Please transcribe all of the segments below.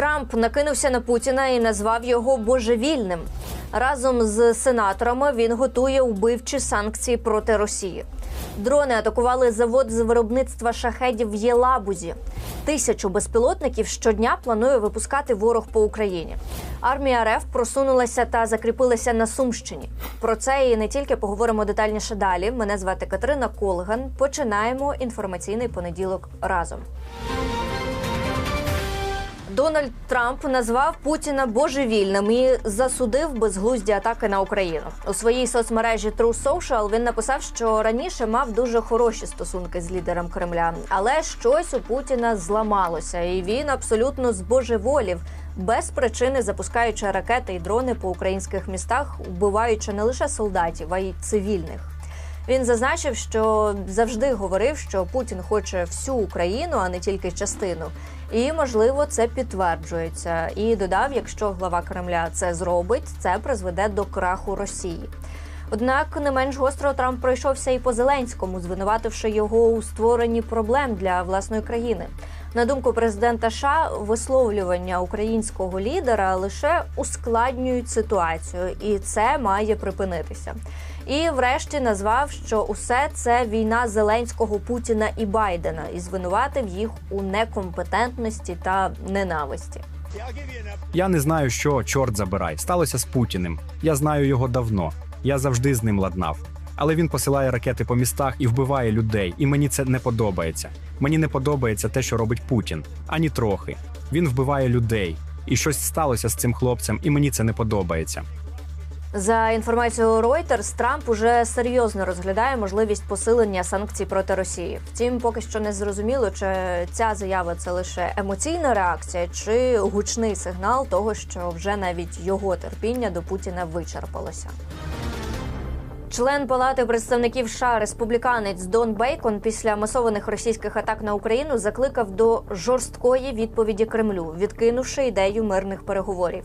Трамп накинувся на Путіна і назвав його божевільним. Разом з сенаторами він готує вбивчі санкції проти Росії. Дрони атакували завод з виробництва шахедів в Єлабузі. Тисячу безпілотників щодня планує випускати ворог по Україні. Армія РФ просунулася та закріпилася на Сумщині. Про це і не тільки поговоримо детальніше далі. Мене звати Катерина Колган. Починаємо інформаційний понеділок разом. Дональд Трамп назвав Путіна божевільним і засудив безглузді атаки на Україну у своїй соцмережі True Social Він написав, що раніше мав дуже хороші стосунки з лідером Кремля, але щось у Путіна зламалося, і він абсолютно збожеволів. Без причини запускаючи ракети і дрони по українських містах, вбиваючи не лише солдатів, а й цивільних. Він зазначив, що завжди говорив, що Путін хоче всю Україну, а не тільки частину. І можливо це підтверджується. І додав, якщо глава Кремля це зробить, це призведе до краху Росії. Однак не менш гостро Трамп пройшовся і по Зеленському, звинувативши його у створенні проблем для власної країни. На думку президента США, висловлювання українського лідера лише ускладнюють ситуацію, і це має припинитися. І, врешті, назвав, що усе це війна Зеленського, Путіна і Байдена, і звинуватив їх у некомпетентності та ненависті. Я не знаю, що чорт забирай. Сталося з Путіним. Я знаю його давно. Я завжди з ним ладнав. Але він посилає ракети по містах і вбиває людей, і мені це не подобається. Мені не подобається те, що робить Путін. Ані трохи. Він вбиває людей. І щось сталося з цим хлопцем, і мені це не подобається. За інформацією Reuters, Трамп уже серйозно розглядає можливість посилення санкцій проти Росії. Втім, поки що не зрозуміло, чи ця заява це лише емоційна реакція, чи гучний сигнал того, що вже навіть його терпіння до Путіна вичерпалося. Член Палати представників США республіканець Дон Бейкон після масованих російських атак на Україну закликав до жорсткої відповіді Кремлю, відкинувши ідею мирних переговорів.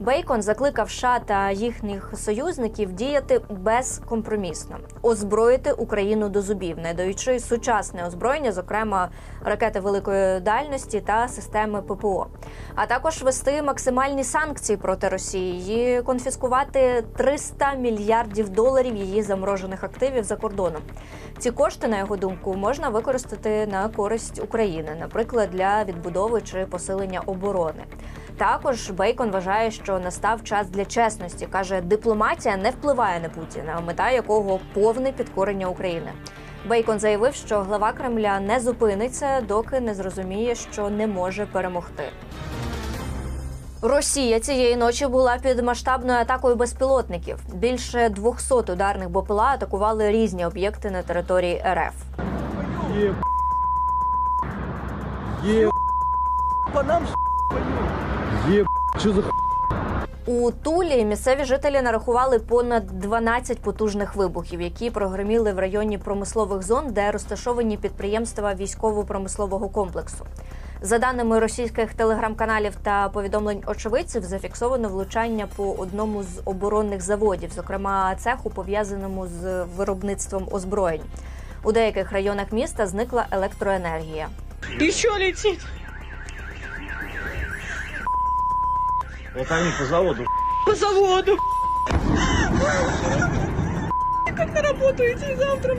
Бейкон закликав США та їхніх союзників діяти безкомпромісно, озброїти Україну до зубів, не даючи сучасне озброєння, зокрема ракети великої дальності та системи ППО, а також вести максимальні санкції проти Росії, і конфіскувати 300 мільярдів доларів її заморожених активів за кордоном. Ці кошти, на його думку, можна використати на користь України, наприклад, для відбудови чи посилення оборони. Також Бейкон вважає, що настав час для чесності. каже, дипломатія не впливає на Путіна, мета якого повне підкорення України. Бейкон заявив, що глава Кремля не зупиниться, доки не зрозуміє, що не може перемогти. Росія цієї ночі була під масштабною атакою безпілотників. Більше 200 ударних БПЛА атакували різні об'єкти на території РФ. Е, е, по нам е, что за х... У Тулі місцеві жителі нарахували понад 12 потужних вибухів, які прогреміли в районі промислових зон, де розташовані підприємства військово-промислового комплексу. За даними російських телеграм-каналів та повідомлень очевидців, зафіксовано влучання по одному з оборонних заводів, зокрема цеху, пов'язаному з виробництвом озброєнь. У деяких районах міста зникла електроенергія. Еще летит. Это они по заводу. По заводу. Как на работу идти завтра?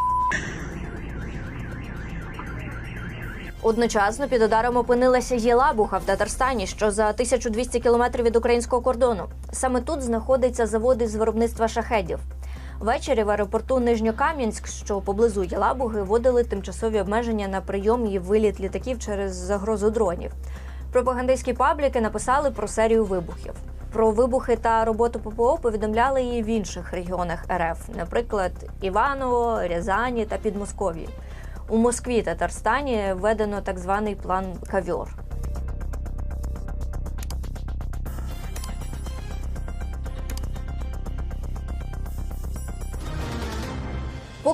Одночасно під ударом опинилася Єлабуха в Татарстані, що за 1200 кілометрів від українського кордону. Саме тут знаходиться завод із виробництва шахедів. Ввечері в аеропорту Нижньокам'янськ, що поблизу Єлабуги, вводили тимчасові обмеження на прийом і виліт літаків через загрозу дронів. Пропагандистські пабліки написали про серію вибухів. Про вибухи та роботу ППО повідомляли і в інших регіонах РФ, наприклад, Іваново, Рязані та Підмосков'ї. У Москві та Татарстані введено так званий план Кавьор.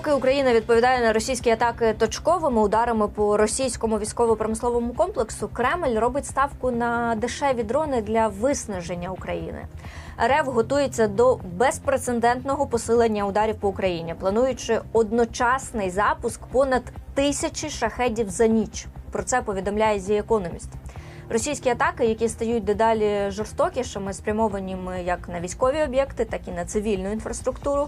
Поки Україна відповідає на російські атаки точковими ударами по російському військово-промисловому комплексу, Кремль робить ставку на дешеві дрони для виснаження України. РФ готується до безпрецедентного посилення ударів по Україні, плануючи одночасний запуск понад тисячі шахедів за ніч. Про це повідомляє The Economist. Російські атаки, які стають дедалі жорстокішими, спрямованими як на військові об'єкти, так і на цивільну інфраструктуру.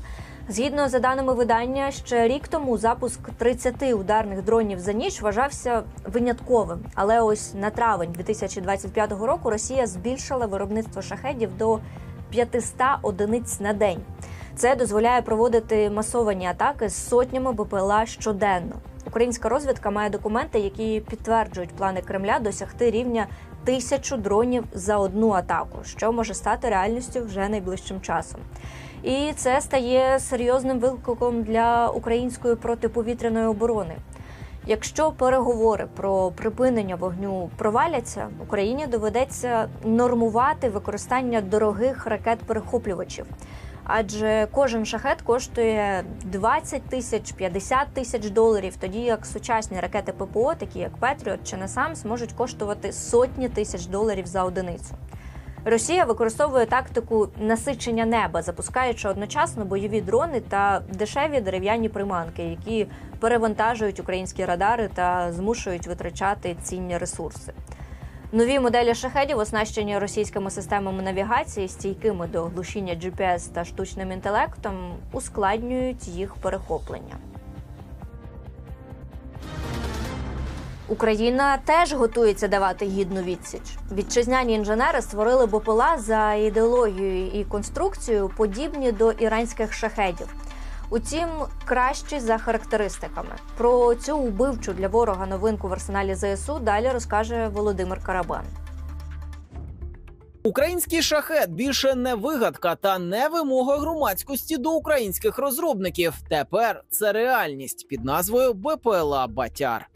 Згідно за даними видання, ще рік тому запуск 30 ударних дронів за ніч вважався винятковим. Але ось на травень 2025 року Росія збільшила виробництво шахедів до 500 одиниць на день. Це дозволяє проводити масовані атаки з сотнями БПЛА щоденно. Українська розвідка має документи, які підтверджують плани Кремля досягти рівня тисячу дронів за одну атаку, що може стати реальністю вже найближчим часом. І це стає серйозним викликом для української протиповітряної оборони. Якщо переговори про припинення вогню проваляться, Україні доведеться нормувати використання дорогих ракет-перехоплювачів. Адже кожен шахет коштує 20 тисяч 50 тисяч доларів, тоді як сучасні ракети ППО, такі як Петріот чи Насамс, можуть коштувати сотні тисяч доларів за одиницю. Росія використовує тактику насичення неба, запускаючи одночасно бойові дрони та дешеві дерев'яні приманки, які перевантажують українські радари та змушують витрачати цінні ресурси. Нові моделі шахедів, оснащені російськими системами навігації, стійкими до глушіння GPS та штучним інтелектом, ускладнюють їх перехоплення. Україна теж готується давати гідну відсіч. Вітчизняні інженери створили БПЛА за ідеологією і конструкцією, подібні до іранських шахедів. Утім, кращі за характеристиками. Про цю убивчу для ворога новинку в арсеналі ЗСУ далі розкаже Володимир Карабан. Український шахет більше не вигадка та не вимога громадськості до українських розробників. Тепер це реальність під назвою БПЛА Батяр.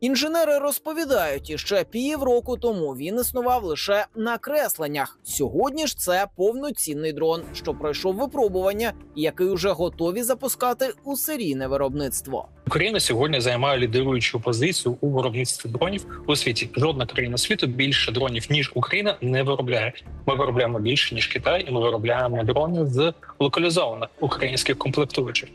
Інженери розповідають, іще півроку тому він існував лише на кресленнях. Сьогодні ж це повноцінний дрон, що пройшов випробування, який уже готові запускати у серійне виробництво. Україна сьогодні займає лідируючу позицію у виробництві дронів у світі. Жодна країна світу більше дронів ніж Україна не виробляє. Ми виробляємо більше ніж Китай, і ми виробляємо дрони з локалізованих українських комплектуючих.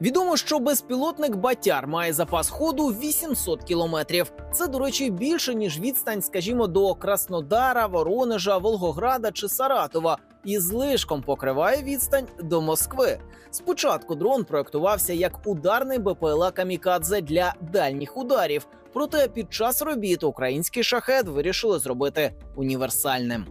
Відомо, що безпілотник Батяр має запас ходу 800 кілометрів. Це, до речі, більше ніж відстань, скажімо, до Краснодара, Воронежа, Волгограда чи Саратова, і злишком покриває відстань до Москви. Спочатку дрон проектувався як ударний БПЛА Камікадзе для дальніх ударів. Проте під час робіт український шахет вирішили зробити універсальним.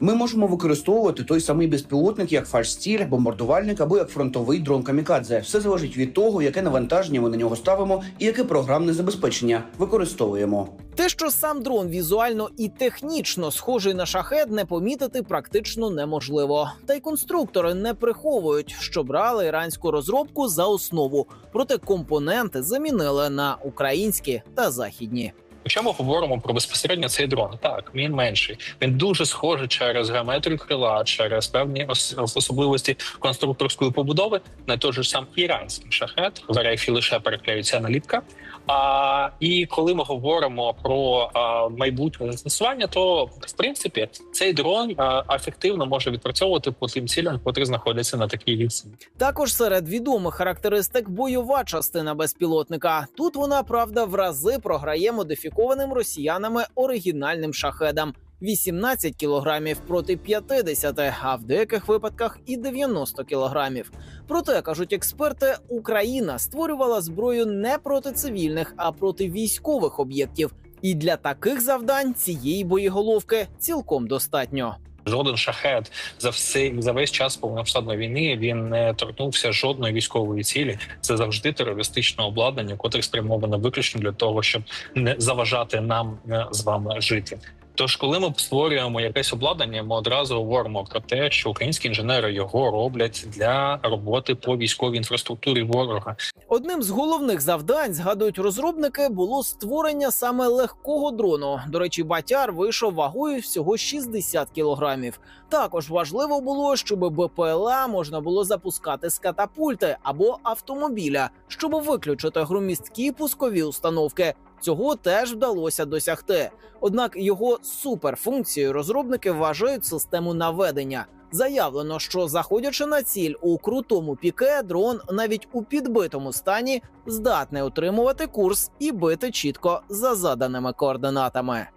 Ми можемо використовувати той самий безпілотник як фальшстіль, бомбардувальник або як фронтовий дрон камікадзе. Все залежить від того, яке навантаження ми на нього ставимо і яке програмне забезпечення використовуємо. Те, що сам дрон візуально і технічно схожий на шахет, не помітити практично неможливо. Та й конструктори не приховують, що брали іранську розробку за основу, проте компоненти замінили на українські та західні. Якщо ми говоримо про безпосередньо цей дрон, так він менший. Він дуже схожий через геометрію крила, через певні ос- особливості конструкторської побудови на той же сам іранський шахет. В РФ лише переклеюється наліпка. А і коли ми говоримо про а, майбутнє застосування, то в принципі цей дрон а, ефективно може відпрацьовувати по тим цілям, котрі знаходяться на такій відстані. Також серед відомих характеристик бойова частина безпілотника. Тут вона правда в рази програє модифікованим росіянами оригінальним шахедам. 18 кілограмів проти 50, а в деяких випадках і 90 кілограмів. Проте кажуть експерти, Україна створювала зброю не проти цивільних, а проти військових об'єктів. І для таких завдань цієї боєголовки цілком достатньо. Жоден шахет за все за весь час повномасштабної війни він не торкнувся жодної військової цілі. Це завжди терористичне обладнання, котре спрямоване виключно для того, щоб не заважати нам е, з вами жити. Тож, коли ми створюємо якесь обладнання, ми одразу говоримо про те, що українські інженери його роблять для роботи по військовій інфраструктурі ворога. Одним з головних завдань, згадують розробники, було створення саме легкого дрону. До речі, батяр вийшов вагою всього 60 кілограмів. Також важливо було, щоб БПЛА можна було запускати з катапульти або автомобіля, щоб виключити громісткі пускові установки. Цього теж вдалося досягти. Однак його суперфункцією розробники вважають систему наведення. Заявлено, що заходячи на ціль у крутому піке, дрон навіть у підбитому стані здатний утримувати курс і бити чітко за заданими координатами.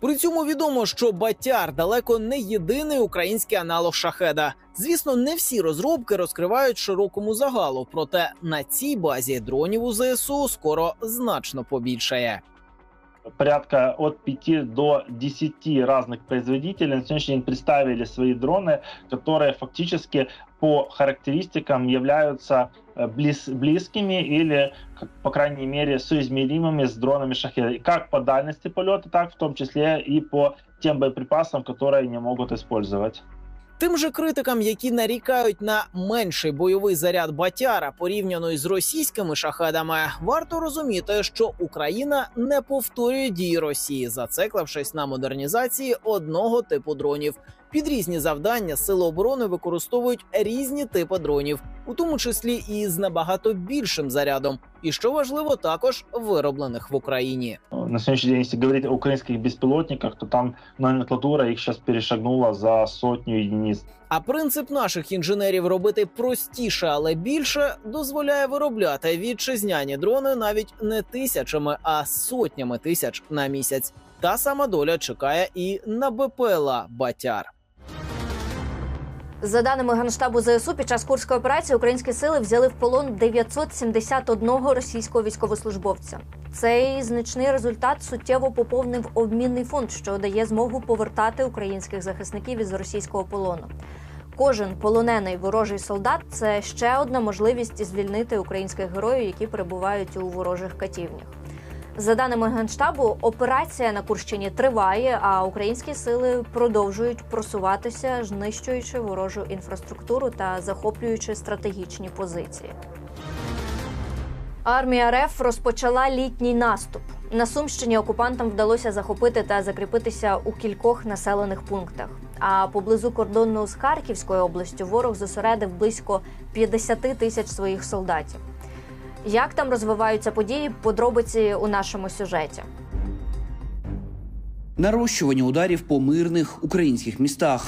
При цьому відомо, що Батяр далеко не єдиний український аналог шахеда. Звісно, не всі розробки розкривають широкому загалу, проте на цій базі дронів у ЗСУ скоро значно побільшає. порядка от 5 до 10 разных производителей на сегодняшний день представили свои дроны, которые фактически по характеристикам являются э, близ- близкими или, как, по крайней мере, соизмеримыми с дронами Шахеда. И как по дальности полета, так в том числе и по тем боеприпасам, которые они могут использовать. Тим же критикам, які нарікають на менший бойовий заряд Батяра порівняно із російськими шахедами, варто розуміти, що Україна не повторює дії Росії, зациклившись на модернізації одного типу дронів. Під різні завдання сили оборони використовують різні типи дронів, у тому числі і з набагато більшим зарядом, і що важливо, також вироблених в Україні. На сегодняшний день, если говорить о украинских беспилотниках, то там номенклатура их сейчас перешагнула за сотню единиц. А принцип наших інженерів робити простіше, але більше дозволяє виробляти вітчизняні дрони навіть не тисячами, а сотнями тисяч на місяць. Та сама доля чекає і на БПЛА Батяр. За даними Генштабу ЗСУ, під час курської операції українські сили взяли в полон 971 російського військовослужбовця. Цей значний результат суттєво поповнив обмінний фонд, що дає змогу повертати українських захисників із російського полону. Кожен полонений ворожий солдат це ще одна можливість звільнити українських героїв, які перебувають у ворожих катівнях. За даними генштабу, операція на Курщині триває, а українські сили продовжують просуватися, знищуючи ворожу інфраструктуру та захоплюючи стратегічні позиції. Армія РФ розпочала літній наступ. На Сумщині окупантам вдалося захопити та закріпитися у кількох населених пунктах. А поблизу кордону з Харківською областю ворог зосередив близько 50 тисяч своїх солдатів. Як там розвиваються події? Подробиці у нашому сюжеті. Нарощування ударів по мирних українських містах.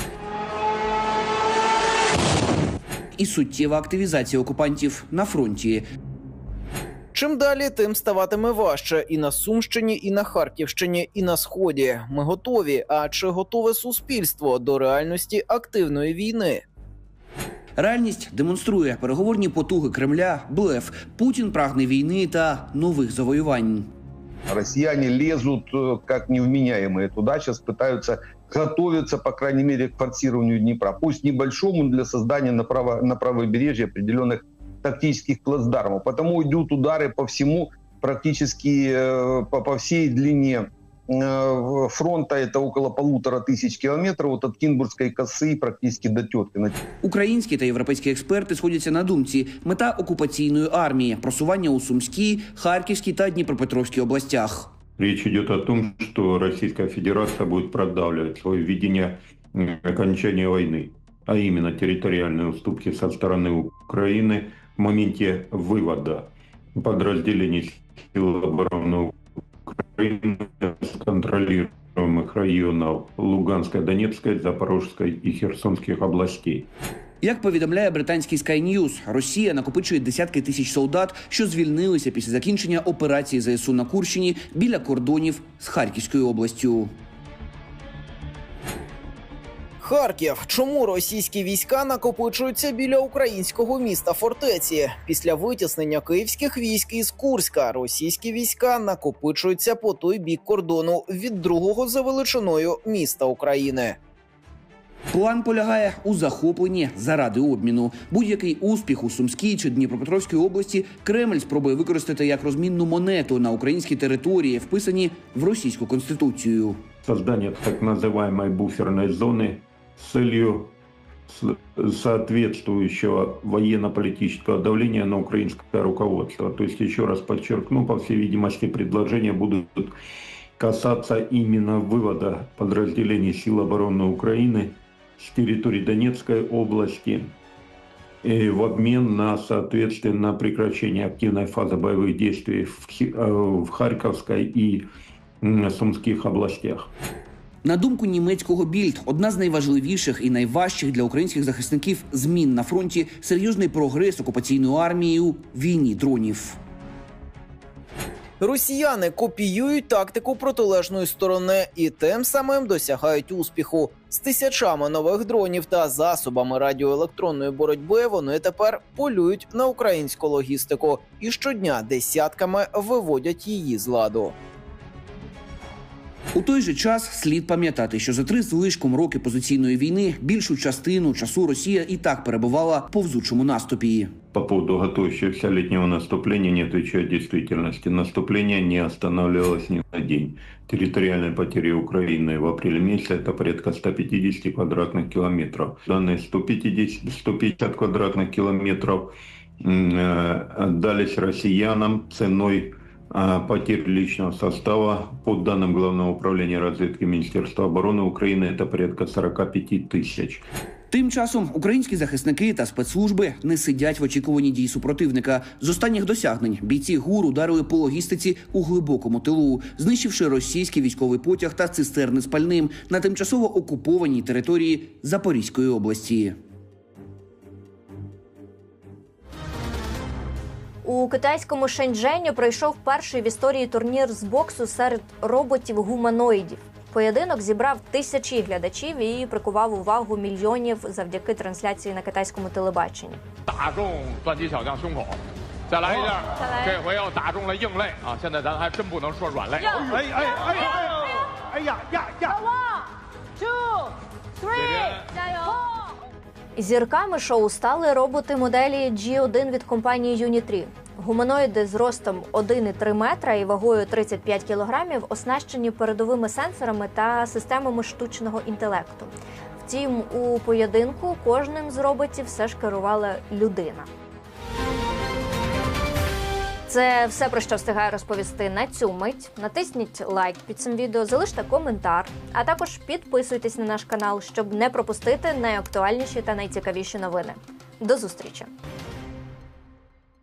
І суттєва активізація окупантів на фронті. Чим далі, тим ставатиме важче і на Сумщині, і на Харківщині, і на сході. Ми готові. А чи готове суспільство до реальності активної війни? Реальність демонструє переговорні потуги Кремля, блеф. Путін прагне війни та нових завоювань. Россияне лезут э, как невменяемые туда, сейчас пытаются готовиться, по крайней мере, к форсированию Днепра. Пусть небольшому но для создания на, право, на правобережье определенных тактических плацдармов. Потому идут удары по всему, практически э, по, по всей длине э, фронта. Это около полутора тысяч километров вот от Кинбургской косы практически до Теткина. Українські та європейські експерти сходяться на думці: мета окупаційної армії просування у Сумській, Харківській та Дніпропетровській областях. Речь идет о том, что Российская Федерация будет продавливать свое видение м, окончания войны, а именно территориальные уступки со стороны Украины в моменте вывода подразделений сил обороны Украины контролируемых районов Луганской, Донецкой, Запорожской и Херсонских областей. Як повідомляє британський Sky News, Росія накопичує десятки тисяч солдат, що звільнилися після закінчення операції ЗСУ на Курщині біля кордонів з Харківською областю. Харків. Чому російські війська накопичуються біля українського міста фортеці? Після витіснення київських військ із Курська російські війська накопичуються по той бік кордону від другого за величиною міста України. План полягає у захопленні заради обміну. Будь-який успіх у Сумській чи Дніпропетровській області Кремль спробує використати як розмінну монету на українській території, вписані в російську конституцію. Создание так называемой буферной зоны целью соответствующего военно-политического давления на украинское руководство. То есть, еще раз подчеркну, по всей видимости, предложения будут касаться именно вывода подразделений сил обороны Украины с территории Донецкой области э, в обмен на, соответственно, прекращение активной фазы боевых действий в, э, Харьковской и Сумских областях. На думку німецького більд, одна з найважливіших і найважчих для українських захисників змін на фронті серйозний прогрес окупаційної армії у війні дронів. Росіяни копіюють тактику протилежної сторони і тим самим досягають успіху. З тисячами нових дронів та засобами радіоелектронної боротьби вони тепер полюють на українську логістику і щодня десятками виводять її з ладу. У той же час слід пам'ятати, що за три з лишком роки позиційної війни більшу частину часу Росія і так перебувала в повзучому наступі. По поводу готовящегося летнего наступления не отвечает действительности. Наступление не останавливалось ни на день. Территориальные потери Украины в апреле месяце это порядка 150 квадратных километров. Данные 150, 150 квадратных километров м, э, отдались россиянам ценой а, потерь личного состава. По данным Главного управления разведки Министерства обороны Украины это порядка 45 тысяч. Тим часом українські захисники та спецслужби не сидять в очікуванні дій супротивника. З останніх досягнень бійці ГУР ударили по логістиці у глибокому тилу, знищивши російський військовий потяг та цистерни з пальним на тимчасово окупованій території Запорізької області. У китайському Шенджені пройшов перший в історії турнір з боксу серед роботів-гуманоїдів. Поєдинок зібрав тисячі глядачів і прикував увагу мільйонів завдяки трансляції на китайському телебаченні. One, two, three, Зірками шоу стали роботи моделі G1 від компанії Unitree. Гуманоїди з ростом 1,3 метра і вагою 35 кілограмів оснащені передовими сенсорами та системами штучного інтелекту. Втім, у поєдинку кожним з роботів все ж керувала людина. Це все про що встигаю розповісти на цю мить. Натисніть лайк під цим відео, залиште коментар, а також підписуйтесь на наш канал, щоб не пропустити найактуальніші та найцікавіші новини. До зустрічі!